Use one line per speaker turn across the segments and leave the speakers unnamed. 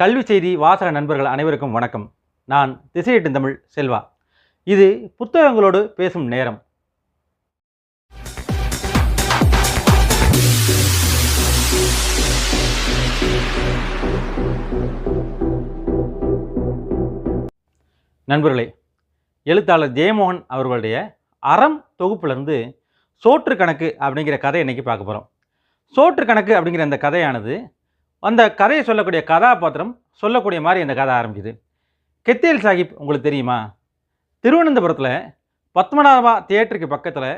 கல்வி செய்தி வாசக நண்பர்கள் அனைவருக்கும் வணக்கம். நான் திசையிட்டு தமிழ் செல்வா. இது புத்தகங்களோடு பேசும் நேரம். நண்பர்களே எழுத்தாளர் ஜெயமோகன் அவர்களுடைய அறம் தொகுப்பிலிருந்து சோற்று கணக்கு அப்படிங்கிற கதை இன்றைக்கி பார்க்க போகிறோம் சோற்று கணக்கு அப்படிங்கிற அந்த கதையானது அந்த கதையை சொல்லக்கூடிய கதாபாத்திரம் சொல்லக்கூடிய மாதிரி அந்த கதை ஆரம்பிக்குது. கெத்தேல் சாஹிப் உங்களுக்கு தெரியுமா? திருவனந்தபுரத்தில் பத்மநாபா தியேட்டருக்கு பக்கத்தில்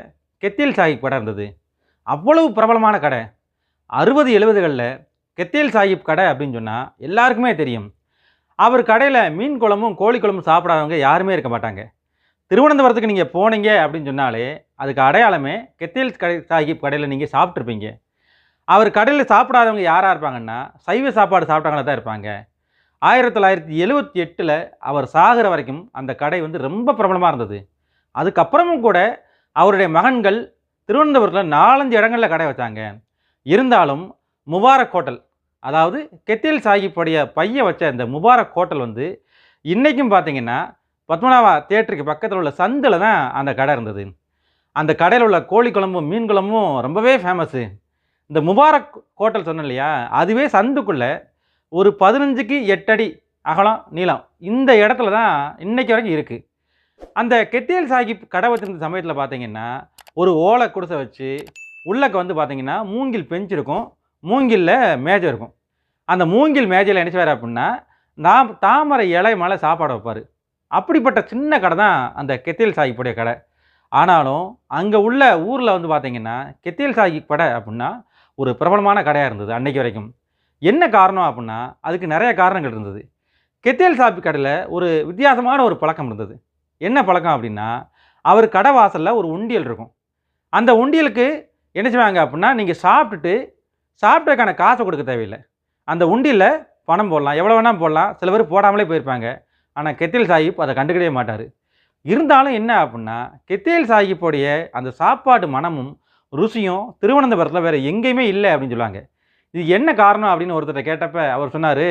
கெத்தேல் சாஹிப் கடை இருந்தது. அவ்வளவு பிரபலமான கடை. அறுபது எழுபதுகளில் கெத்தேல் சாஹிப் கடை அப்படின்னு சொன்னால் எல்லாருக்குமே தெரியும். அவர் கடையில் மீன் குழம்பும் கோழி குழம்பும் சாப்பிடாதவங்க யாருமே இருக்க மாட்டாங்க. திருவனந்தபுரத்துக்கு நீங்கள் போனீங்க அப்படின்னு சொன்னாலே அதுக்கு அடையாளமே கெத்தேல் கடை சாஹிப் கடையில் நீங்கள் சாப்பிட்ருப்பீங்க அவர் கடையில் சாப்பிடாதவங்க யாராக இருப்பாங்கன்னா சைவ சாப்பாடு சாப்பிட்டாங்களா தான் இருப்பாங்க. ஆயிரத்தி தொள்ளாயிரத்தி எழுவத்தி எட்டில் அவர் சாகிற வரைக்கும் அந்த கடை வந்து ரொம்ப பிரபலமாக இருந்தது. அதுக்கப்புறமும் கூட அவருடைய மகன்கள் திருவனந்தபுரத்தில் நாலஞ்சு இடங்களில் கடை வச்சாங்க. இருந்தாலும் முபாரக் ஹோட்டல் அதாவது கெத்தில் சாஹிப்புடைய பையன் வச்ச இந்த முபாரக் ஹோட்டல் வந்து இன்றைக்கும் பார்த்தீங்கன்னா பத்மநாபா தேட்டருக்கு பக்கத்தில் உள்ள சந்தில் தான் அந்த கடை இருந்தது. அந்த கடையில் உள்ள கோழி குழம்பும் மீன் குழம்பும் ரொம்பவே ஃபேமஸ்ஸு இந்த முபாரக் ஹோட்டல் சொன்னேன் இல்லையா? அதுவே சந்துக்குள்ளே ஒரு பதினஞ்சுக்கு எட்டடி அகலம் நீளம் இந்த இடத்துல தான் இன்னைக்கு வரைக்கும் இருக்குது அந்த கெத்தியல் சாஹிப் கடை வச்சிருந்த சமயத்தில் பார்த்தீங்கன்னா ஒரு ஓலை குடிசை வச்சு உள்ளக்க வந்து பார்த்தீங்கன்னா மூங்கில் பெஞ்ச் இருக்கும் மூங்கிலில் மேஜை இருக்கும். அந்த மூங்கில் மேஜையில் என்ன செய்வார் அப்படின்னா நாம் தாமரை இலை மேலே சாப்பாடு வைப்பார். அப்படிப்பட்ட சின்ன கடை தான் அந்த கெத்தியல் சாஹிப்புடைய கடை. ஆனாலும் அங்கே உள்ள ஊரில் வந்து பார்த்தீங்கன்னா கெத்தியல் சாஹிப் கடை அப்படின்னா ஒரு பிரபலமான கடையாக இருந்தது அன்னைக்கு வரைக்கும். என்ன காரணம் அப்படின்னா அதுக்கு நிறைய காரணங்கள் இருந்தது. கெத்தேல் சாப்பி கடையில் ஒரு வித்தியாசமான ஒரு பழக்கம் இருந்தது. என்ன பழக்கம் அப்படின்னா அவர் கடை வாசலில் ஒரு உண்டியல் இருக்கும். அந்த உண்டியலுக்கு என்ன செய்வாங்க அப்படின்னா நீங்கள் சாப்பிட்டுட்டு சாப்பிட்டதுக்கான காசை கொடுக்க தேவையில்லை. அந்த உண்டியில் பணம் போடலாம். எவ்வளோ வேணால் போடலாம். சில பேர் போடாமலே போயிருப்பாங்க. ஆனால் கெத்தில் சாஹிப் அதை கண்டுக்கிடவே மாட்டார். இருந்தாலும் என்ன அப்படின்னா கெத்தேல் சாஹிப்போடைய அந்த சாப்பாடு மனமும் ருசியும் திருவனந்தபுரத்தில் வேறு எங்கேயுமே இல்லை அப்படின்னு சொல்லுவாங்க. இது என்ன காரணம் அப்படின்னு ஒருத்தர் கேட்டப்ப அவர் சொன்னார்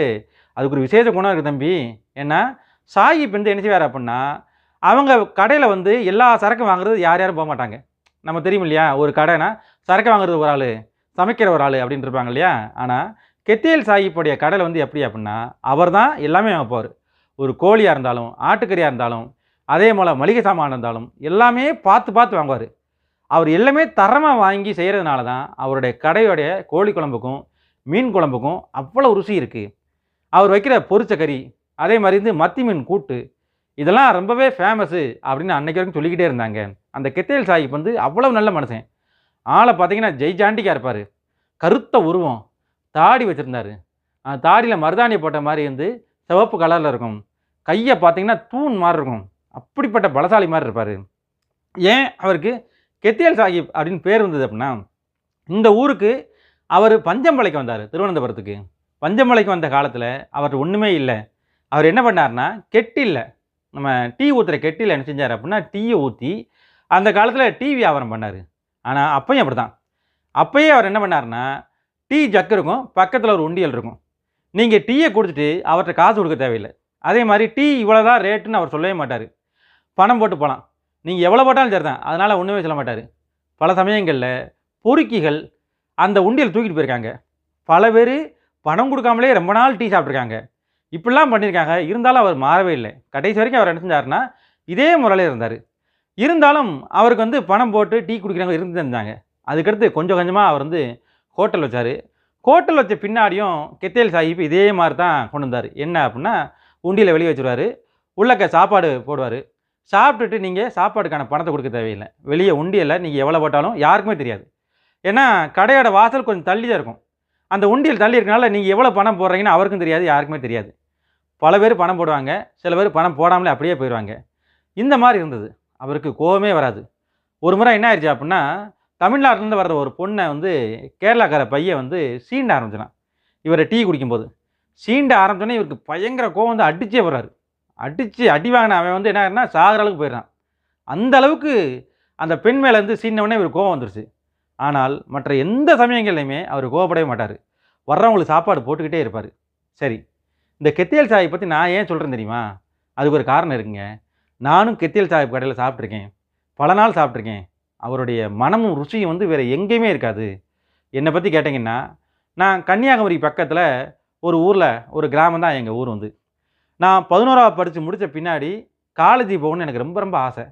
அதுக்கு ஒரு விசேஷ குணம் இருக்குது தம்பி. ஏன்னா சாஹிப் வந்து என்ன செய்வார் அப்படின்னா அவங்க கடையில் வந்து எல்லா சரக்கும் வாங்குறது யார் யாரும் போக மாட்டாங்க நம்ம தெரியும் இல்லையா ஒரு கடைனா சரக்கு வாங்குறது ஒரு ஆள் சமைக்கிற ஒரு ஆள் அப்படின்னு இருப்பாங்க இல்லையா? ஆனால் கெத்தியல் சாஹிப்புடைய கடையில் வந்து எப்படி அப்படின்னா அவர் தான் எல்லாமே வைப்பார் ஒரு கோழியாக இருந்தாலும் ஆட்டுக்கறியாக இருந்தாலும் அதே போல் மளிகை சாமான் இருந்தாலும் எல்லாமே பார்த்து பார்த்து வாங்குவார். அவர் எல்லாமே தரமாக வாங்கி செய்கிறதுனால தான் அவருடைய கடையோடைய கோழி குழம்புக்கும் மீன் குழம்புக்கும் அவ்வளோ ருசி இருக்குது அவர் வைக்கிற பொரிச்ச கறி அதே மாதிரி வந்து மத்தி மீன் கூட்டு இதெல்லாம் ரொம்பவே ஃபேமஸ் அப்படின்னு அன்னைக்கு வரைக்கும் சொல்லிக்கிட்டே இருந்தாங்க. அந்த கெத்தேல் சாஹிப் வந்து அவ்வளோ நல்ல மனுஷன். ஆளை பார்த்தீங்கன்னா ஜெய்ஜாண்டிக்காக இருப்பார். கருத்த உருவம் தாடி வச்சுருந்தாரு. அந்த தாடியில் மருதாணி போட்ட மாதிரி வந்து சிவப்பு கலரில் இருக்கும். கையை பார்த்தீங்கன்னா தூண் மாதிரி இருக்கும். அப்படிப்பட்ட பலசாலி மாதிரி இருப்பார். ஏன்? அவருக்கு கெத்தியல் சாஹிப் அப்படின்னு பேர் இருந்தது அப்படின்னா இந்த ஊருக்கு அவர் பஞ்சம்பளைக்கு வந்தார் திருவனந்தபுரத்துக்கு. பஞ்சம்பளைக்கு வந்த காலத்தில் அவர் ஒன்றுமே இல்லை. அவர் என்ன பண்ணார்னா கெட்டில்ல நம்ம டீ ஊற்றுற கெட்டில் என்ன செஞ்சார் அப்படின்னா டீயை ஊற்றி அந்த காலத்தில் டீ வியாபாரம் பண்ணார். ஆனால் அப்பையும் அப்படி தான் அப்பயே அவர் என்ன பண்ணார்னா டீ ஜக்கு இருக்கும் பக்கத்தில் ஒரு உண்டியல் இருக்கும். நீங்கள் டீயை குடிச்சிட்டு அவர்கிட்ட காசு கொடுக்க தேவையில்லை. அதே மாதிரி டீ இவ்வளோ தான் ரேட்டுன்னு அவர் சொல்லவே மாட்டார். பணம் போட்டு போகலாம் நீங்கள் எவ்வளோ போட்டாலும் சரி தான் அதனால் ஒன்றுமே சொல்ல மாட்டார். பல சமயங்களில் பொறுக்கிகள் அந்த உண்டியல் தூக்கிட்டு போயிருக்காங்க. பல பேர் பணம் கொடுக்காமலே ரொம்ப நாள் டீ சாப்பிட்ருக்காங்க இப்படிலாம் பண்ணியிருக்காங்க. இருந்தாலும் அவர் மாறவே இல்லை. கடைசி வரைக்கும் அவர் என்ன செஞ்சாருன்னா இதே முறையில் இருந்தார். இருந்தாலும் அவருக்கு வந்து பணம் போட்டு டீ குடிக்கிறவங்க இருந்து இருந்தாங்க. அதுக்கடுத்து கொஞ்சம் கொஞ்சமாக அவர் வந்து ஹோட்டல் வச்சார். ஹோட்டல் வச்ச பின்னாடியும் கெத்தேல் சாஹிப் இதே மாதிரி தான் கொண்டு வந்தார். என்ன அப்படின்னா உண்டியில் வெளியே வச்சுருவார். உள்ளக்க சாப்பாடு போடுவார். சாப்பிட்டுட்டு நீங்கள் சாப்பாடுக்கான பணத்தை கொடுக்க தேவையில்லை. வெளியே உண்டியலில் நீங்கள் எவ்வளோ போட்டாலும் யாருக்குமே தெரியாது. ஏன்னா கடையோட வாசல் கொஞ்சம் தள்ளி தான் இருக்கும். அந்த உண்டியல் தள்ளி இருக்கனால நீங்கள் எவ்வளோ பணம் போடுறீங்கன்னு அவருக்கும் தெரியாது யாருக்குமே தெரியாது. பல பேர் பணம் போடுவாங்க சில பேர் பணம் போடாமலே அப்படியே போயிடுவாங்க இந்த மாதிரி இருந்தது. அவருக்கு கோவமே வராது. ஒரு முறை என்ன ஆயிடுச்சு அப்படின்னா தமிழ்நாட்டிலேருந்து வர்ற ஒரு பொண்ணை வந்து கேரளாக்கார பையன் வந்து சீண்ட ஆரம்பிச்சினான் இவரை டீ குடிக்கும்போது. சீண்ட ஆரம்பிச்சோன்னே இவருக்கு பயங்கர கோவம் வந்து அடிச்சே வர்றாரு அடித்து அடி வாங்கின அவன் வந்து என்ன ஆகுனா சாகிற அளவுக்கு போயிடுறான். அந்த அளவுக்கு அந்த பெண் மேலே வந்து சீனவுடனே இவர் கோவம் வந்துருச்சு. ஆனால் மற்ற எந்த சமயங்கள்லையுமே அவர் கோவப்படவே மாட்டார். வர்றவங்களுக்கு சாப்பாடு போட்டுக்கிட்டே இருப்பார். சரி இந்த கெத்தியல் சாயை பற்றி நான் ஏன் சொல்கிறேன் தெரியுமா? அதுக்கு ஒரு காரணம் இருக்குங்க. நானும் கெத்தியல் சாய் கடையில் சாப்பிட்ருக்கேன் பல நாள் சாப்பிட்ருக்கேன் அவருடைய மனமும் ருசியும் வந்து வேறு எங்கேயுமே இருக்காது. என்னை பற்றி கேட்டிங்கன்னா நான் கன்னியாகுமரி பக்கத்தில் ஒரு ஊரில் ஒரு கிராமம் தான் எங்கள் ஊர் வந்து. நான் பதினோராவது படித்து முடித்த பின்னாடி காலேஜ் போகணும்னு எனக்கு ரொம்ப ரொம்ப ஆசை.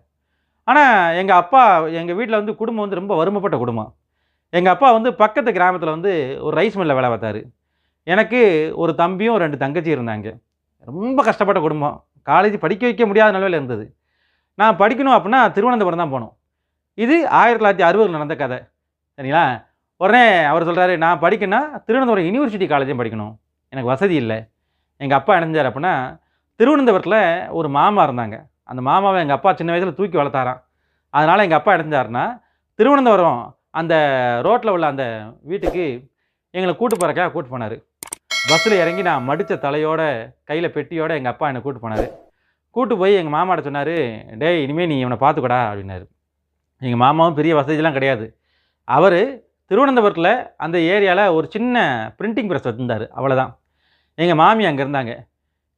ஆனால் எங்கள் அப்பா எங்கள் வீட்டில் வந்து குடும்பம் வந்து ரொம்ப வறுமைப்பட்ட குடும்பம். எங்கள் அப்பா வந்து பக்கத்து கிராமத்தில் வந்து ஒரு ரைஸ் மில்லில் வேலை பார்த்தாரு. எனக்கு ஒரு தம்பியும் ரெண்டு தங்கச்சி இருந்தாங்க. ரொம்ப கஷ்டப்பட்ட குடும்பம். காலேஜ் படிக்க வைக்க முடியாத நிலவில் இருந்தது. நான் படிக்கணும் அப்படின்னா திருவனந்தபுரம் தான் போகணும். இது ஆயிரத்தி தொள்ளாயிரத்தி அறுபதில் நடந்த கதை. சரிங்களா? உடனே அவர் சொல்கிறாரு நான் படிக்கணும்னா திருவனந்தபுரம் யூனிவர்சிட்டி காலேஜும் படிக்கணும். எனக்கு வசதி இல்லை. எங்கள் அப்பா இணைஞ்சார் அப்படின்னா திருவனந்தபுரத்தில் ஒரு மாமா இருந்தாங்க. அந்த மாமாவை எங்கள் அப்பா சின்ன வயசில் தூக்கி வளர்த்தாராம். அதனால் எங்கள் அப்பா இணைஞ்சாருன்னா திருவனந்தபுரம் அந்த ரோட்டில் உள்ள அந்த வீட்டுக்கு எங்களை கூட்டு போகிறக்காக கூட்டு போனார். பஸ்ஸில் இறங்கி நான் மடித்த தலையோட கையில் பெட்டியோட எங்கள் அப்பா என்னை கூட்டு போனார். கூட்டு போய் எங்கள் மாமாட்ட சொன்னார் டேய் இனிமேல் நீ இவனை பார்த்துக்கடா அப்படின்னாரு. எங்கள் மாமாவும் பெரிய வசதிலாம் கிடையாது. அவர் திருவனந்தபுரத்தில் அந்த ஏரியாவில் ஒரு சின்ன பிரிண்டிங் ப்ரெஸ் வச்சுருந்தார். அவ்வளோதான் எங்கள் மாமி அங்கே இருந்தாங்க.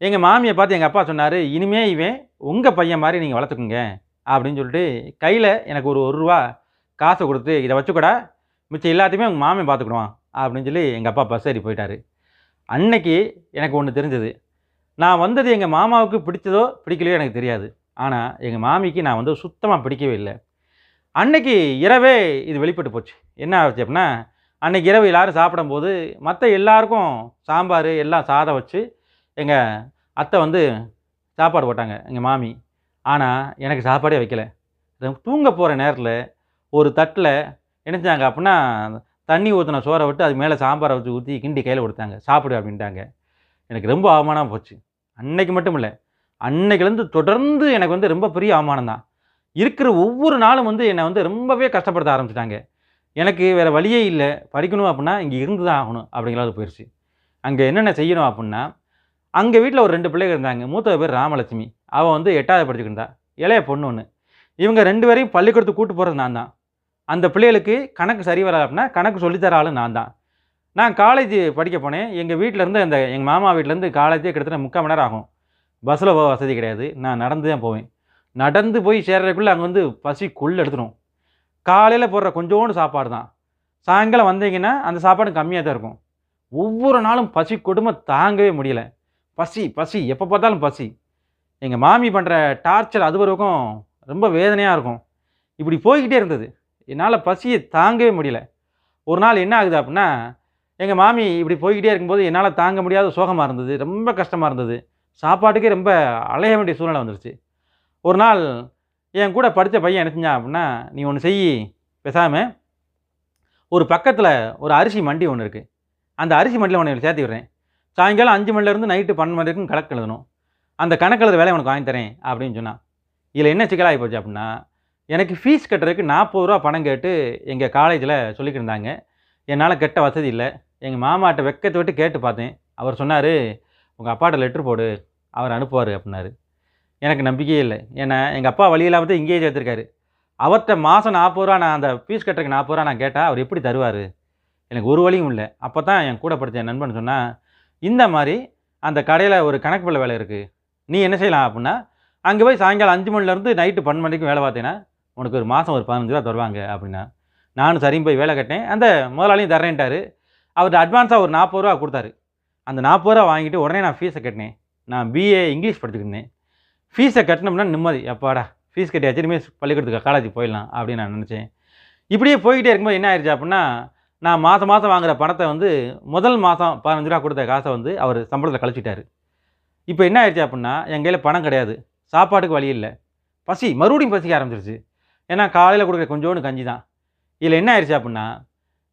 எங்கள் மாமியை பார்த்து எங்கள் அப்பா சொன்னார் இனிமே இவன் உங்கள் பையன் மாதிரி நீங்கள் வளர்த்துக்குங்க அப்படின்னு சொல்லிட்டு கையில் எனக்கு ஒரு ஒரு ரூபா காசை கொடுத்து இதை வச்சுக்கூடா மிச்சம் எல்லாத்தையுமே உங்கள் மாமன் பார்த்துக்கிடுவான் அப்படின்னு சொல்லி எங்கள் அப்பா பஸ் ஏறி போயிட்டாரு. அன்னைக்கு எனக்கு ஒன்று தெரிஞ்சது. நான் வந்தது எங்கள் மாமாவுக்கு பிடிச்சதோ பிடிக்கலையோ எனக்கு தெரியாது. ஆனால் எங்கள் மாமிக்கு நான் வந்து சுத்தமாக பிடிக்கவே இல்லை. அன்னைக்கு இரவே இது வெளிப்பட்டு போச்சு. என்ன ஆச்சு அப்படின்னா அன்றைக்கி இரவு எல்லாரும் சாப்பிடும்போது மற்ற எல்லாருக்கும் சாம்பார் எல்லாம் சாதம் வச்சு எங்கள் அத்தை வந்து சாப்பாடு போட்டாங்க எங்கள் மாமி. ஆனால் எனக்கு சாப்பாடே வைக்கலை. தூங்க போகிற நேரத்தில் ஒரு தட்டில் நினைச்சாங்க அப்படின்னா தண்ணி ஊற்றின சோறை விட்டு அது மேலே சாம்பாரை வச்சு ஊற்றி கிண்டி கையில் கொடுத்தாங்க. சாப்பிடு அப்படின்ட்டாங்க. எனக்கு ரொம்ப அவமானம் போச்சு. அன்னைக்கு மட்டும் இல்லை அன்னைக்குலேருந்து தொடர்ந்து எனக்கு வந்து ரொம்ப பெரிய அவமானம் தான். இருக்கிற ஒவ்வொரு நாளும் வந்து என்னை வந்து ரொம்பவே கஷ்டப்படுத்த ஆரம்பிச்சிட்டாங்க. எனக்கு வேறு வழியே இல்லை. படிக்கணும் அப்படின்னா இங்கே இருந்து தான் ஆகணும் அப்படிங்கிறது போயிடுச்சு அங்கே என்னென்ன செய்யணும் அப்படின்னா அங்கே வீட்டில் ஒரு ரெண்டு பிள்ளைகள் இருந்தாங்க. மூத்த பேர் ராமலட்சுமி. அவள் வந்து எட்டாவது படிச்சுக்கிட்டு இருந்தா. இளைய பொண்ணு ஒன்று இவங்க ரெண்டு பேரையும் பள்ளிக்கூடத்துக்கு கூட்டு போகிறது நான் தான். அந்த பிள்ளைகளுக்கு கணக்கு சரி வராது அப்படின்னா கணக்கு சொல்லித்தர ஆளு நான் தான். நான் காலேஜ் படிக்க போனேன். எங்கள் வீட்டிலேருந்து அந்த எங்கள் மாமா வீட்டிலேருந்து காலேஜே கிட்டத்தட்ட முக்கால் மணி நேரம் ஆகும். பஸ்ஸில் போக வசதி கிடையாது. நான் நடந்து தான் போவேன். நடந்து போய் சேர்றதுக்குள்ளே அங்கே வந்து பசி கொள்ளு எடுத்துடும் காலையில் போடுற கொஞ்சோண்டு சாப்பாடு தான். சாயங்காலம் வந்தீங்கன்னா அந்த சாப்பாடு கம்மியாக தான் இருக்கும். ஒவ்வொரு நாளும் பசி கொடுமை தாங்கவே முடியல. பசி பசி. எப்போ பார்த்தாலும் பசி. எங்கள் மாமி பண்ணுற டார்ச்சர் அது வரைக்கும் ரொம்ப வேதனையாக இருக்கும். இப்படி போய்கிட்டே இருந்தது. என்னால் பசியை தாங்கவே முடியல. ஒரு நாள் என்ன ஆகுது அப்படின்னா எங்கள் மாமி இப்படி போய்கிட்டே இருக்கும்போது என்னால் தாங்க முடியாத சோகமாக இருந்தது. ரொம்ப கஷ்டமாக இருந்தது. சாப்பாட்டுக்கே ரொம்ப அலைய வேண்டிய சூழ்நிலை வந்துருச்சு. ஒரு நாள் என் கூட படித்த பையன் என்ன செஞ்சான் அப்படின்னா நீ ஒன்று செய் பேசாமல் ஒரு பக்கத்தில் ஒரு அரிசி மண்டி ஒன்று இருக்குது அந்த அரிசி மண்டியில் உன்னை சேர்த்து விடுறேன். சாயங்காலம் அஞ்சு மணிலேருந்து நைட்டு பன்னெண்டு மணி வரைக்கும் கணக்கு எழுதணும். அந்த கணக்கு எழுதுற வேலையை உனக்கு வாங்கி தரேன் அப்படின்னு சொன்னான். இதில் என்ன சிக்கலாகி போச்சு அப்படின்னா எனக்கு ஃபீஸ் கட்டுறதுக்கு நாற்பது ரூபா பணம் கேட்டு எங்கள் காலேஜில் சொல்லிக்கிட்டு இருந்தாங்க. என்னால் கெட்ட வசதி இல்லை. எங்கள் மாமாட்ட வெக்கத்தை விட்டு கேட்டு பார்த்தேன். அவர் சொன்னார் உங்கள் அப்பாட்ட லெட்ரு போடு. அவர் அனுப்புவார் அப்படின்னாரு. எனக்கு நம்பிக்கையே இல்லை. ஏன்னா எங்கள் அப்பா வழி இல்லாமல் தான் இங்கேயே சேர்த்துருக்காரு. அவர்கிட்ட மாதம் நாற்பது ரூபா நான் அந்த ஃபீஸ் கட்டுறதுக்கு நாற்பது ரூபா நான் கேட்டால் அவர் எப்படி தருவார்? எனக்கு ஒரு வழியும் இல்லை. அப்போ தான் என் கூட படித்த என் நண்பன் சொன்னால் இந்த மாதிரி அந்த கடையில் ஒரு கணக்கு பிள்ளை வேலை இருக்குது நீ என்ன செய்யலாம் அப்படின்னா அங்கே போய் சாயங்காலம் அஞ்சு மணிலேருந்து நைட்டு பன்னெண்டு மணிக்கும் வேலை பார்த்தேன்னா உனக்கு ஒரு மாதம் ஒரு பதினஞ்சு ரூபா தருவாங்க அப்படின்னா. நானும் சரியும் போய் வேலை கட்டேன் அந்த முதலாளியும் தரேன்ட்டார் அவர் அட்வான்ஸாக ஒரு நாற்பது ரூபா கொடுத்தாரு. அந்த நாற்பது ரூபா வாங்கிட்டு உடனே நான் ஃபீஸை கட்டினேன். நான் பிஏ இங்கிலீஷ் படிச்சுக்கிட்டேன் ஃபீஸை கட்டினோம்னா நிம்மதி. அப்பாடா ஃபீஸ் கட்டியாச்சு இனிமேல் பள்ளிக்கூடத்துக்கு காலேஜ் போயிடலாம் அப்படின்னு நான் நினச்சேன். இப்படியே போய்கிட்டே இருக்கும்போது என்ன ஆயிடுச்சு அப்படின்னா நான் மாதம் மாதம் வாங்குற பணத்தை வந்து முதல் மாதம் பதினஞ்சு ரூபா கொடுத்த காசை வந்து அவர் சம்பளத்தில் கழிச்சிட்டாரு. இப்போ என்ன ஆயிடுச்சு அப்படின்னா என் கையில் பணம் கிடையாது. சாப்பாட்டுக்கு வழி இல்லை. பசி மறுபடியும் பசிக்க ஆரம்பிச்சிருச்சு. ஏன்னா காலையில் கொடுக்குற கொஞ்சோண்டு கஞ்சி தான். இதில் என்ன ஆயிடுச்சு அப்படின்னா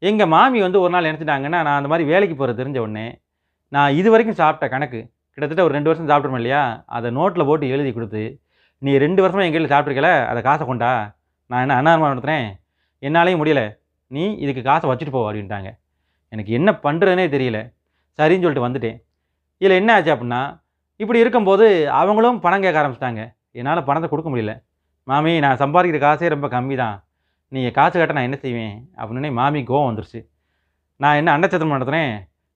எங்கள் மாமி வந்து ஒரு நாள் நினச்சிட்டாங்கன்னா நான் அந்த மாதிரி வேலைக்கு போகிறது தெரிஞ்ச உடனே நான் இது வரைக்கும் சாப்பிட்ட கணக்கு கிட்டத்தட்ட ஒரு ரெண்டு வருஷம் சாப்பிட்றோம் இல்லையா? அதை நோட்டில் போட்டு எழுதி கொடுத்து நீ ரெண்டு வருஷமாக எங்கள் கையில் சாப்பிட்ருக்கல அதை காசை கொண்டா? நான் என்ன அனாரமாக நடத்துகிறேன் என்னாலேயும் முடியல. நீ இதுக்கு காசை வச்சுட்டு போ அப்படின்ட்டாங்க. எனக்கு என்ன பண்ணுறதுனே தெரியல. சரின்னு சொல்லிட்டு வந்துட்டேன். இதில் என்ன ஆச்சு அப்படின்னா இப்படி இருக்கும்போது அவங்களும் பணம் கேட்க ஆரம்பிச்சிட்டாங்க. என்னால் பணத்தை கொடுக்க முடியல. மாமி நான் சம்பாதிக்கிற காசே ரொம்ப கம்மி தான் நீங்கள் காசு கட்ட நான் என்ன செய்வேன்? அப்படின்னு மாமி கோவம் வந்துருச்சு. நான் என்ன அன்னச்சத்திரம் நடத்துகிறேன்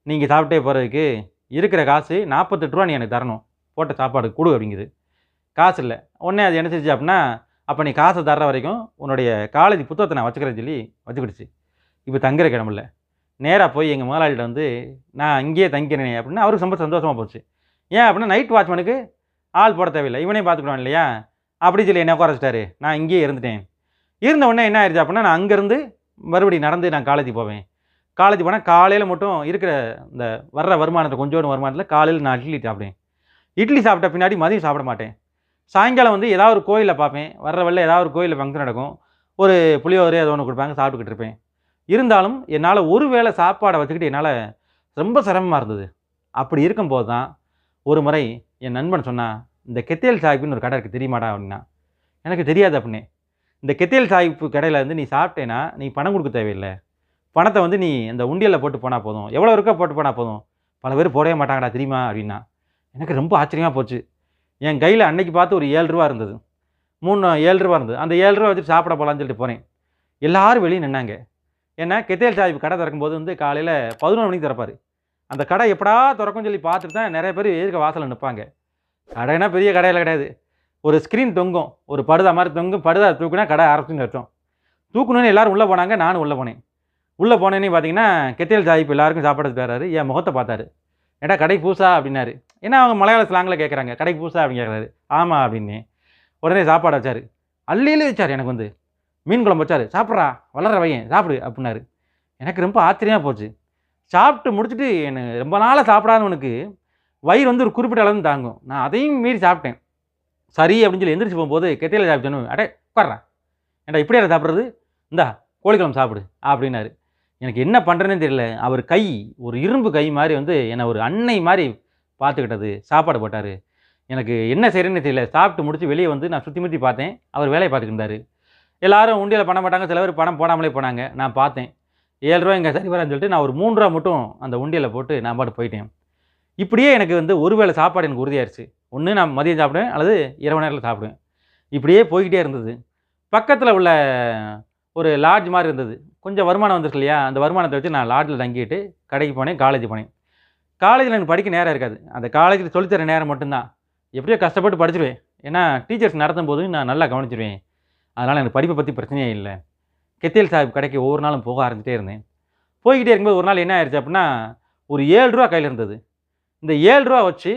நீங்கள் சாப்பிட்டே போகிறதுக்கு இருக்கிற காசு நாற்பத்தெட்டு ரூபா நீ எனக்கு தரணும். போட்ட சாப்பாடு கொடு அப்படிங்குது. காசு இல்லை. உடனே அது என்ன செஞ்சு அப்படின்னா அப்போ நீ காசை தர்ற வரைக்கும் உன்னுடைய காலேஜ் புத்தகத்தை நான் வச்சுக்கிறேன்னு சொல்லி வச்சுக்கிடுச்சு. இப்போ தங்குற கிடமில்ல நேராக போய் எங்கள் முதலாளிகிட்ட வந்து நான் இங்கேயே தங்கிறேனே அப்படின்னு அவருக்கு ரொம்ப சந்தோஷமாக போச்சு. ஏன் அப்படின்னா நைட் வாட்ச்மேனுக்கு ஆள் போட தேவையில்லை. இவனே பார்த்துக்கிடுவான் இல்லையா? அப்படி சொல்லி என்ன உட்காரச்சிட்டாரு நான் இங்கேயே இருந்துட்டேன். இருந்த உடனே என்ன ஆயிடுச்சு அப்படின்னா நான் அங்கேருந்து மறுபடியும் நடந்து நான் காலேஜ் போவேன். காலேஜ் போனால் காலையில் மட்டும் இருக்கிற இந்த வர்ற வருமானத்தை கொஞ்சோண்டு வருமானத்தில் காலையில் நான் இட்லி சாப்பிடுவேன். இட்லி சாப்பிட்ட பின்னாடி மதியம் சாப்பிட மாட்டேன். சாயங்காலம் வந்து ஏதாவது ஒரு கோயிலில் பார்ப்பேன். வர்ற வழியில் ஏதாவது ஒரு கோயிலில் ஃபங்க்ஷன் நடக்கும். ஒரு புளியோதரை ஏதோ ஒன்று கொடுப்பாங்க சாப்பிட்டுக்கிட்டு இருப்பேன். இருந்தாலும் என்னால் ஒரு வேளை சாப்பாடை வச்சுக்கிட்டு என்னால் ரொம்ப சிரமமாக இருந்தது. அப்படி இருக்கும்போது தான் ஒரு முறை என் நண்பன் சொன்னால் இந்த கெத்தேல் சாஹிப்னு ஒரு கடை இருக்குது தெரியுமாடா? அப்படின்னா எனக்கு தெரியாது அப்படின்னே இந்த கெத்தேல் சாஹிப் கடையில் வந்து நீ சாப்பிட்டேன்னா நீ பணம் கொடுக்க தேவையில்லை. பணத்தை வந்து நீ அந்த உண்டியலில் போட்டு போனால் போதும். எவ்வளோ இருக்கோ போட்டு போனால் போதும். பல பேர் போடவே மாட்டாங்கடா தெரியுமா அப்படின்னா. எனக்கு ரொம்ப ஆச்சரியமாக போச்சு. என் கையில் அன்னைக்கு பார்த்து ஒரு ஏழு ரூபா இருந்தது. மூணு ஏழு ரூபா இருந்தது. அந்த ஏழு ரூபா வச்சுட்டு சாப்பிட போகலான்னு சொல்லிட்டு போகிறேன் எல்லோரும் வெளியே நின்னாங்க. ஏன்னா கெத்தேல் சாஹிப் கடை திறக்கும்போது வந்து காலையில் பதினொரு மணிக்கு திறப்பார். அந்த கடை எப்படா திறக்கும்னு சொல்லி பார்த்துட்டு தான் நிறைய பேர் எதிர்க்க வாசலில் நிற்பாங்க கடைனா பெரிய கடையில் கிடையாது. ஒரு ஸ்க்ரீன் தொங்கும். ஒரு படுதா மாதிரி தொங்கும். படுதா தூக்குனா கடை ஆரம்பிச்சுன்னு அர்த்தம். தூக்கணும்னு எல்லோரும் உள்ளே போனாங்க. நானும் உள்ளே போனேன். உள்ளே போனேன்னே பார்த்தீங்கன்னா கெத்தியல் சாஹிப் எல்லாருக்கும் சாப்பாடு தராரு என் முகத்தை பார்த்தாரு. ஏடா கடைக்கு பூசா அப்படின்னாரு. ஏன்னா அவங்க மலையாள ஸ்லாங்கில் கேட்குறாங்க கடைக்கு பூசா அப்படின்னு கேட்குறாரு ஆமாம் அப்படின்னு. உடனே சாப்பாடு வச்சார். அள்ளியிலே வச்சார் எனக்கு வந்து. மீன் குழம்பு வச்சார். சாப்பிட்றா வளர வையன் சாப்பிடு அப்படின்னாரு. எனக்கு ரொம்ப ஆச்சரியமாக போச்சு. சாப்பிட்டு முடிச்சுட்டு எனக்கு ரொம்ப நாளாக சாப்பிடாதவனுக்கு வயிறு வந்து ஒரு குறிப்பிட்ட அளவு தாங்கும். நான் அதையும் மீறி சாப்பிட்டேன். சரி அப்படின்னு சொல்லி எந்திரிச்சு போகும்போது கெத்தையில் சாப்பிட்டேன்னு அடே உட்கார்றா. ஏன்டா இப்படியா சாப்பிட்றது? இந்தா கோழிக்குழம்பு சாப்பிடு அப்படின்னாரு. எனக்கு என்ன பண்ணுறேன்னு தெரியல. அவர் கை ஒரு இரும்பு கை மாதிரி வந்து என்னை ஒரு அன்னை மாதிரி பார்த்துக்கிட்டது. சாப்பாடு போட்டார். எனக்கு என்ன செய்கிறேன்னு தெரியல. சாப்பிட்டு முடித்து வெளியே வந்து நான் சுற்றி முற்றி பார்த்தேன். அவர் வேலையை பார்த்துக்கிட்டு எல்லாரும் உண்டியில் பண்ண மாட்டாங்க சில பேர் பணம் போடாமலே போனாங்க. நான் பார்த்தேன். ஏழு ரூபா இங்கே சரி வரான்னு சொல்லிட்டு நான் ஒரு மூணு ரூபா மட்டும் அந்த உண்டியில் போட்டு நான் பாட்டு போயிட்டேன். இப்படியே எனக்கு வந்து ஒரு வேளை சாப்பாடு எனக்கு உறுதியாயிருச்சு. ஒன்று நான் மதியம் சாப்பிடுவேன். அல்லது இரவு நேரத்தில் சாப்பிடுவேன். இப்படியே போய்கிட்டே இருந்தது. பக்கத்தில் உள்ள ஒரு லாட்ஜ் மாதிரி இருந்தது. கொஞ்சம் வருமானம் வந்துருக்கு இல்லையா? அந்த வருமானத்தை வச்சு நான் லாட்ஜில் தங்கிட்டு கடைக்கு போனேன் காலேஜ் போனேன். காலேஜில் எனக்கு படிக்க நேரம் இருக்காது. அந்த காலேஜில் சொல்லித்தர நேரம் மட்டும்தான். எப்படியோ கஷ்டப்பட்டு படிச்சிருவேன். ஏன்னா டீச்சர்ஸ் நடத்தும் போது நான் நல்லா கவனிச்சிருவேன். அதனால் எனக்கு படிப்பை பற்றி பிரச்சனையே இல்லை. கெத்தேல் சாஹிப் கடைக்கு ஒவ்வொரு நாளும் போக ஆரம்பிச்சிட்டே இருந்தேன். போய்கிட்டே இருக்கும்போது ஒரு நாள் என்ன ஆயிடுச்சு அப்படின்னா ஒரு ஏழு ரூபா கையில் இருந்தது. இந்த ஏழு ரூபா வச்சு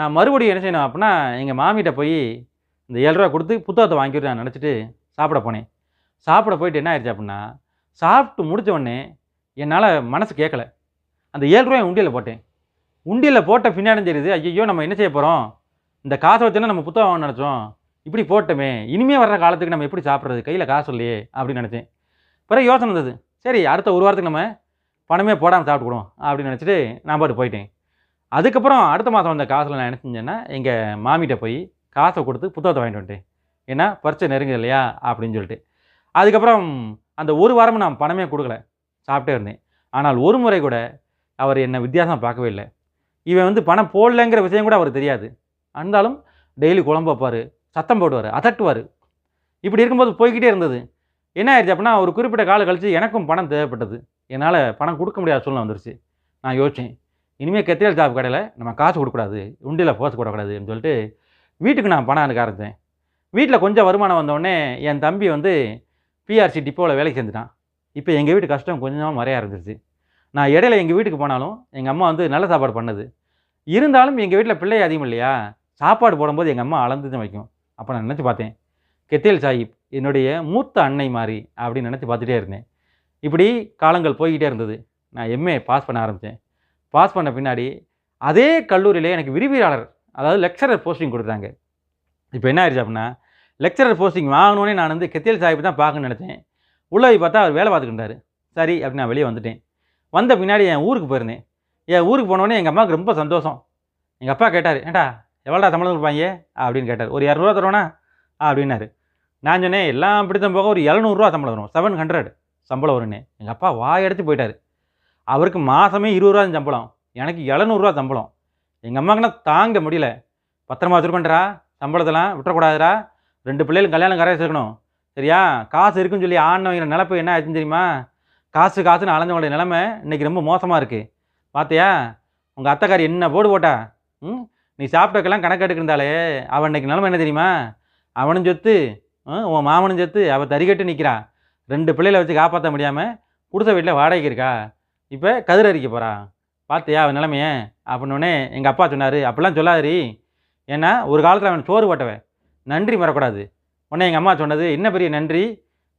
நான் மறுபடியும் என்ன செய்யணும் அப்படின்னா எங்கள் மாமிகிட்ட போய் இந்த ஏழு ரூபா கொடுத்து புத்தகத்தை வாங்கிட்டு நான் நினச்சிட்டு சாப்பிட போனேன். சாப்பிட போயிட்டு என்ன ஆயிடுச்சு அப்படின்னா சாப்பிட்டு முடித்த உடனே என்னால் மனசு கேட்கல அந்த ஏழு ரூபாய் உண்டியில் போட்டேன். உண்டியில் போட்ட பின்னாடி தெரியுது? ஐயோ நம்ம என்ன செய்ய போகிறோம் இந்த காசை வச்சுன்னா நம்ம புத்தகம் நினச்சோம். இப்படி போட்டோமே இனிமே வர்ற காலத்துக்கு நம்ம எப்படி சாப்பிட்றது? கையில் காசு இல்லையே அப்படின்னு நினச்சேன். பிறகு யோசனை இருந்தது சரி அடுத்த ஒரு வாரத்துக்கு நம்ம பணமே போடாமல் சாப்பிட்டுக்கிடுவோம் அப்படின்னு நினச்சிட்டு நான் பாட்டு போயிட்டேன். அதுக்கப்புறம் அடுத்த மாதம் வந்த காசில் நான் என்ன செஞ்சேன்னா எங்கள் மாமிகிட்ட போய் காசை கொடுத்து புத்தகத்தை வாங்கிட்டு வந்துட்டேன். ஏன்னா பரிச்சை நெருங்குது இல்லையா அப்படின்னு சொல்லிட்டு. அதுக்கப்புறம் அந்த ஒரு வாரமும் நான் பணமே கொடுக்கல. சாப்பிட்டே இருந்தேன். ஆனால் ஒரு முறை கூட அவர் என்னை வித்தியாசம் பார்க்கவே இல்லை. இவன் வந்து பணம் போடலைங்கிற விஷயம் கூட அவர் தெரியாது. இருந்தாலும் டெய்லி குழம்பு வைப்பார் சத்தம் போடுவார் அதட்டுவார். இப்படி இருக்கும்போது போய்கிட்டே இருந்தது. என்ன ஆயிடுச்சு அப்படின்னா ஒரு குறிப்பிட்ட காலம் கழித்து எனக்கும் பணம் தேவைப்பட்டது. என்னால் பணம் கொடுக்க முடியாத சூழ்நிலை வந்துருச்சு. நான் யோசித்தேன் இனிமேல் கெத்தியல் ஜாப் கடையில் நம்ம காசு கொடுக்கக்கூடாது உண்டியில் போஸ் கொடுக்கக்கூடாதுன்னு சொல்லிட்டு வீட்டுக்கு நான் பணம் எடுக்க ஆரம்பித்தேன். வீட்டில் கொஞ்சம் வருமானம் வந்தோடனே என் தம்பி வந்து பிஆர்சி டிப்போவில் வேலைக்கு சேர்ந்துட்டான். இப்போ எங்கள் வீட்டு கஷ்டம் கொஞ்சமாக மறைய ஆரம்பிச்சிருச்சு நான் இடையில எங்கள் வீட்டுக்கு போனாலும் எங்கள் அம்மா வந்து நல்ல சாப்பாடு பண்ணுது. இருந்தாலும் எங்கள் வீட்டில் பிள்ளை அதிகம் இல்லையா? சாப்பாடு போடும்போது எங்கள் அம்மா அளந்து தான் வைக்கும். அப்போ நான் நினச்சி பார்த்தேன். கெத்தேல் சாஹிப் என்னுடைய மூத்த அன்னை மாதிரி அப்படின்னு நினச்சி பார்த்துட்டே இருந்தேன். இப்படி காலங்கள் போய்கிட்டே இருந்தது. நான் எம்ஏ பாஸ் பண்ண ஆரம்பித்தேன் பாஸ் பண்ண பின்னாடி அதே கல்லூரியிலே எனக்கு விரிவியாளர் அதாவது லெக்சரர் போஸ்டிங் கொடுத்தாங்க. இப்போ என்ன ஆயிடுச்சு அப்படின்னா லெக்சரர் போஸ்டிங் வாங்கணுன்னே நான் வந்து கெத்தியல் சாஹிப் தான் பார்க்கணும்னு நினச்சேன். உள்ளே போய் பார்த்தா அவர் வேலை பார்த்துக்கிட்டாரு சரி அப்படின்னு நான் வெளியே வந்துட்டேன். வந்த பின்னாடி என் ஊருக்கு போயிருந்தேன். என் ஊருக்கு போனோடனே எங்கள் அம்மாவுக்கு ரொம்ப சந்தோஷம். எங்கள் அப்பா கேட்டார் ஏண்டா எவ்வளோடா சம்பளம் கொடுப்பாங்க? அப்படின்னு கேட்டார். ஒரு இரநூறுவா தருவானா அப்படின்னாரு. நான் சொன்னேன் எல்லாம் பிடித்தம் போக ஒரு எழுநூறுவா சம்பளம் வரும் செவன் ஹண்ட்ரட் சம்பளம் வரும்னு. எங்கள் அப்பா வாயடிச்சு போயிட்டார். அவருக்கு மாதமே இருபது ரூபா சம்பளம். எனக்கு எழுநூறுவா சம்பளம். எங்கள் அம்மாக்குன்னா தாங்க முடியல. பத்திரமா வச்சுருக்கோன்றா. சம்பளத்தெல்லாம் விட்டுறக்கூடாதுரா ரெண்டு பிள்ளைகளும் கல்யாணம் கரையை சேர்க்கணும் சரியா? காசு இருக்குன்னு சொல்லி ஆடினவங்க நிலப்பு என்ன ஆச்சுன்னு தெரியுமா? காசு காசுன்னு அலைஞ்சவங்களுடைய நிலமை இன்னைக்கு ரொம்ப மோசமாக இருக்குது பார்த்தியா உங்கள் அத்தைக்காரி என்ன போடு போட்டா? ம்? நீ சாப்பிட்டக்கெல்லாம் கணக்கு எடுக்கிருந்தாலே அவன் இன்னைக்கு நிலமை என்ன தெரியுமா? அவனும் சொத்து ம், உன் மாமனும் சொத்து அவள் தறிக்கட்டு நிற்கிறா ரெண்டு பிள்ளைகளை வச்சு காப்பாற்ற முடியாமல் குடிசை வீட்டில் வாடகைக்கு இருக்கா? இப்போ கதிர் அரிக்க போகிறா பார்த்தியா அவன் நிலமையே? அப்படின்னோடனே எங்கள் அப்பா சொன்னார். அப்படிலாம் சொல்லாதரி ஏன்னா ஒரு காலத்தில் அவன் சோறு போட்டவன். நன்றி மறக்கூடாது உடனே எங்கள் அம்மா சொன்னது என்ன பெரிய நன்றி?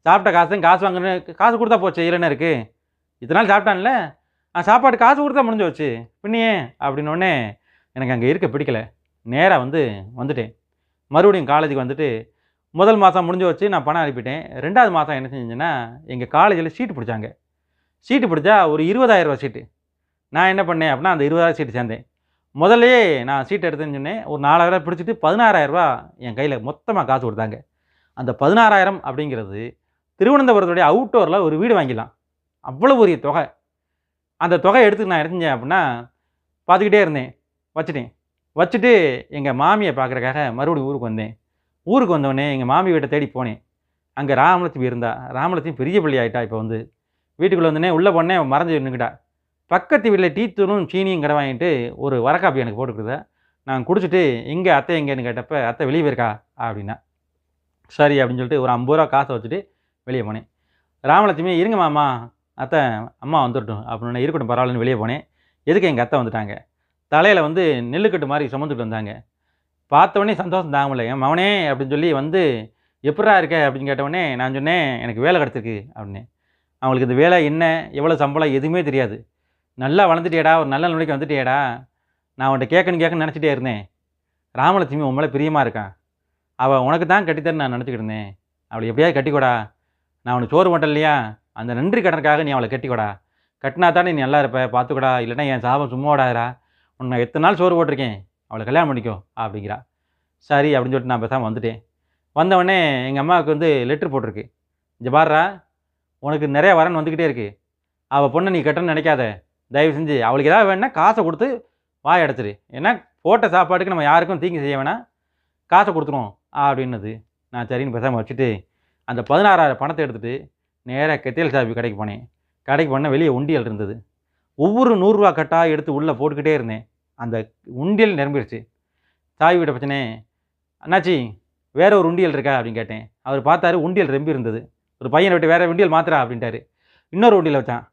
சாப்பிட்ட காசு காசு வாங்கினு காசு கொடுத்தா போச்சு இல்லைன்னு இருக்குது இத்தனை நாள் சாப்பிட்டான்ல? ஆ சாப்பாடு காசு கொடுத்தா முடிஞ்சு வச்சு பின்னியே அப்படின்னோடனே எனக்கு அங்கே இருக்க பிடிக்கல. நேராக வந்து வந்துட்டேன். மறுபடியும் காலேஜுக்கு வந்துட்டு முதல் மாதம் முடிஞ்சு வச்சு நான் பணம் அனுப்பிட்டேன். ரெண்டாவது மாதம் என்ன செஞ்சேன்னா எங்கள் காலேஜில் சீட்டு பிடிச்சாங்க. சீட்டு பிடிச்சா ஒரு இருபதாயிரம் ரூபா சீட்டு. நான் என்ன பண்ணேன் அப்படின்னா அந்த இருபதாயிரம் சீட்டு சேர்ந்தேன். முதல்லையே நான் சீட் எடுத்தேன்னு சொன்னேன். ஒரு நாலாயிரம் பிடிச்சிட்டு பதினாறாயிரரூபா என் கையில் மொத்தமாக காசு கொடுத்தாங்க. அந்த பதினாறாயிரம் அப்படிங்கிறது திருவனந்தபுரத்துடைய அவுட்டோரில் ஒரு வீடு வாங்கிடலாம். அவ்வளோ பெரிய தொகை. அந்த தொகை எடுத்து நான் என்ன அப்படின்னா பார்த்துக்கிட்டே இருந்தேன். வச்சுட்டேன். வச்சுட்டு எங்கள் மாமியை பார்க்குறக்காக மறுபடியும் ஊருக்கு வந்தேன். ஊருக்கு வந்தோடனே எங்கள் மாமி வீட்டை தேடி போனேன். அங்கே ராமலட்சுமி இருந்தா. ராமலட்சுமி பெரிய பிள்ளை ஆகிட்டா இப்போ வந்து. வீட்டுக்குள்ளே வந்தோடனே உள்ளே போனேன். அவன் மறைஞ்சு நின்றுக்கிட்டா பக்கத்து வீட்டில் டீத்தூளும் சீனியும் கடை வாங்கிட்டு ஒரு வரக்காப்பி எனக்கு போட்டுக்கிட்டத நான் குடிச்சிட்டு எங்கே அத்தை எங்கேன்னு கேட்டப்ப அத்தை வெளியே போயிருக்கா? அப்படின்னா. சரி அப்படின்னு சொல்லிட்டு ஒரு ஐம்பது ரூபா காசை வச்சுட்டு வெளியே போனேன். ராமலட்சுமி இருங்க மாமா. அத்தை அம்மா வந்துடட்டும் அப்படின்னு இருக்கட்டும் பரவாயில்லன்னு வெளியே போனேன். எதுக்கு எங்கள் அத்தை வந்துட்டாங்க? தலையில் வந்து நெல்லுக்கட்டு மாதிரி சுமந்துட்டு வந்தாங்க. பார்த்தவொடனே சந்தோஷம் தாங்க முடியல. என் மவனே அப்படின்னு சொல்லி வந்து எப்படா இருக்க? அப்படின்னு கேட்டவொடனே நான் சொன்னேன் எனக்கு வேலை கிடச்சிருக்கு. அப்படின்னு அவங்களுக்கு இந்த வேலை என்ன? எவ்வளோ சம்பளம்? எதுவுமே தெரியாது. நல்லா வளர்ந்துட்டியாடா ஒரு நல்ல நிலைக்கு வந்துட்டேடா நான் உன்ட்ட கேட்கணும் கேட்கணும்னு நினச்சிட்டே இருந்தேன். ராமலட்சுமி உன் மேலே பிரியமாக இருக்கான் அவள் உனக்கு தான் கட்டித்தரேன்னு நான் நினச்சிக்கிட்டு இருந்தேன். அவளை எப்படியாவது கட்டிக்கூடா. நான் உனக்கு சோறு மட்டும் இல்லையா? அந்த நன்றி கடனுக்காக நீ அவளை கட்டிக்கூடா. கட்டினா தானே நீ நல்லா இருப்ப பார்த்துக்கூடா இல்லைன்னா என் சாபம் சும்மா விடாதரா உன்னை எத்தனை நாள் சோறு போட்டிருக்கேன்? அவளை கல்யாணம் பண்ணிக்கோ அப்படிங்கிறா. சரி அப்படின்னு சொல்லிட்டு நான் பேசாமல் வந்துட்டேன். வந்தவொடனே எங்கள் அம்மாவுக்கு வந்து லெட்ரு போட்டிருக்கு. இங்கே பாடுறா உனக்கு நிறைய வரன் வந்துக்கிட்டே இருக்கு. அவள் பொண்ணை நீ கட்டணும்னு நினைக்காத. தயவு செஞ்சு அவளுக்கு ஏதாவது வேணும்னா காசை கொடுத்து வாய் அடைச்சிரு. ஏன்னா போட்ட சாப்பாட்டுக்கு நம்ம யாருக்கும் தீங்கு செய்ய வேணாம். காசை கொடுத்துருவோம் அப்படின்னது. நான் சரின்னு பேசாமல் வச்சுட்டு அந்த பதினாறாயிரம் பணத்தை எடுத்துகிட்டு நேராக கெத்தியல் சாப்பி கடைக்கு போனேன். கடைக்கு போனால் வெளியே உண்டியல் இருந்தது. ஒவ்வொரு நூறுரூவா கட்டாக எடுத்து உள்ளே போட்டுக்கிட்டே இருந்தேன். அந்த உண்டியல் நிரம்பிடுச்சு சாவி வீட்டை பிரச்சனை. அண்ணாச்சி வேற ஒரு உண்டியல் இருக்கா? அப்படின்னு கேட்டேன். அவர் பார்த்தாரு உண்டியல் ரெம்பி இருந்தது ஒரு பையனை விட்டு வேறு உண்டியல் மாத்திரா அப்படின்ட்டாரு. இன்னொரு உண்டியல் வச்சான்.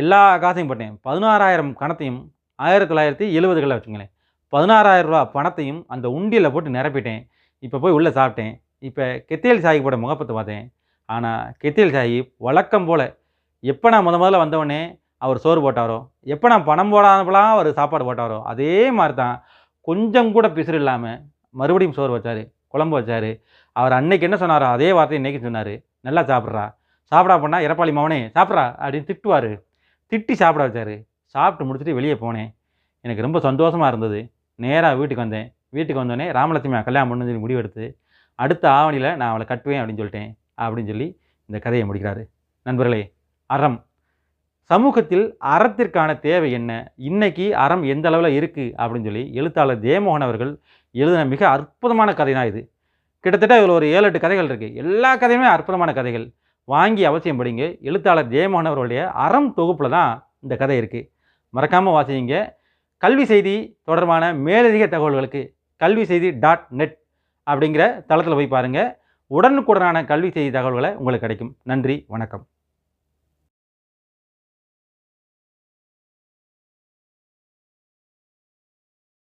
எல்லா காசையும் போட்டேன். பதினாறாயிரம் கணத்தையும் ஆயிரத்தி தொள்ளாயிரத்தி எழுபதுகளில் வச்சுங்களேன். பதினாறாயிரம் ரூபா பணத்தையும் அந்த உண்டியில் போட்டு நிரப்பிட்டேன். இப்போ போய் உள்ளே சாப்பிட்டேன். இப்போ கெத்தியல் சாயி போட முகப்பத்தை பார்த்தேன். ஆனால் கெத்தியல் சாயி வழக்கம் போல் எப்போ நான் முத முதல்ல வந்தவொடனே அவர் சோறு போட்டாரோ எப்போ நான் பணம் போடாமலாம் அவர் சாப்பாடு போட்டாரோ அதே மாதிரி தான் கொஞ்சம் கூட பிசுறு இல்லாமல் மறுபடியும் சோறு வச்சார் குழம்பு வச்சார். அவர் அன்னைக்கு என்ன சொன்னாரோ அதே வார்த்தை இன்றைக்கி சொன்னார். நல்லா சாப்பிட்றா. சாப்பிடா பண்ணா இறப்பாளி மவனே சாப்பிட்றா அப்படின்னு திட்டுவார். திட்டி சாப்பிட வச்சார். சாப்பிட்டு முடிச்சுட்டு வெளியே போனேன். எனக்கு ரொம்ப சந்தோஷமாக இருந்தது. நேராக வீட்டுக்கு வந்தேன். வீட்டுக்கு வந்தோடனே ராமலட்சுமி கல்யாணம் பண்ணு சொல்லி முடிவெடுத்து அடுத்த ஆவணியில் நான் அவளை கட்டுவேன் அப்படின்னு சொல்லிட்டேன். அப்படின்னு சொல்லி இந்த கதையை முடிக்கிறாரு. நண்பர்களே அறம். சமூகத்தில் அறத்திற்கான தேவை என்ன? இன்னைக்கு அறம் எந்த அளவில் இருக்குது அப்படின்னு சொல்லி எழுத்தாளர் ஜெயமோகன் அவர்கள் எழுதின மிக அற்புதமான கதை தான் இது. கிட்டத்தட்ட இதில் ஒரு ஏழு எட்டு கதைகள் இருக்குது எல்லா கதையுமே அற்புதமான கதைகள். வாங்கி அவசியம் படிங்க. எழுத்தாளர் ஜெயமோகன் அவர்களுடைய அறம் தொகுப்பில் தான் இந்த கதை இருக்குது மறக்காமல் வாசிங்க. கல்வி செய்தி தொடர்பான மேலதிக தகவல்களுக்கு கல்வி செய்தி டாட் நெட் அப்படிங்கிற தளத்தில் போய் பாருங்கள் உடனுக்குடனான கல்வி செய்தி தகவல்களை உங்களுக்கு கிடைக்கும். நன்றி வணக்கம்.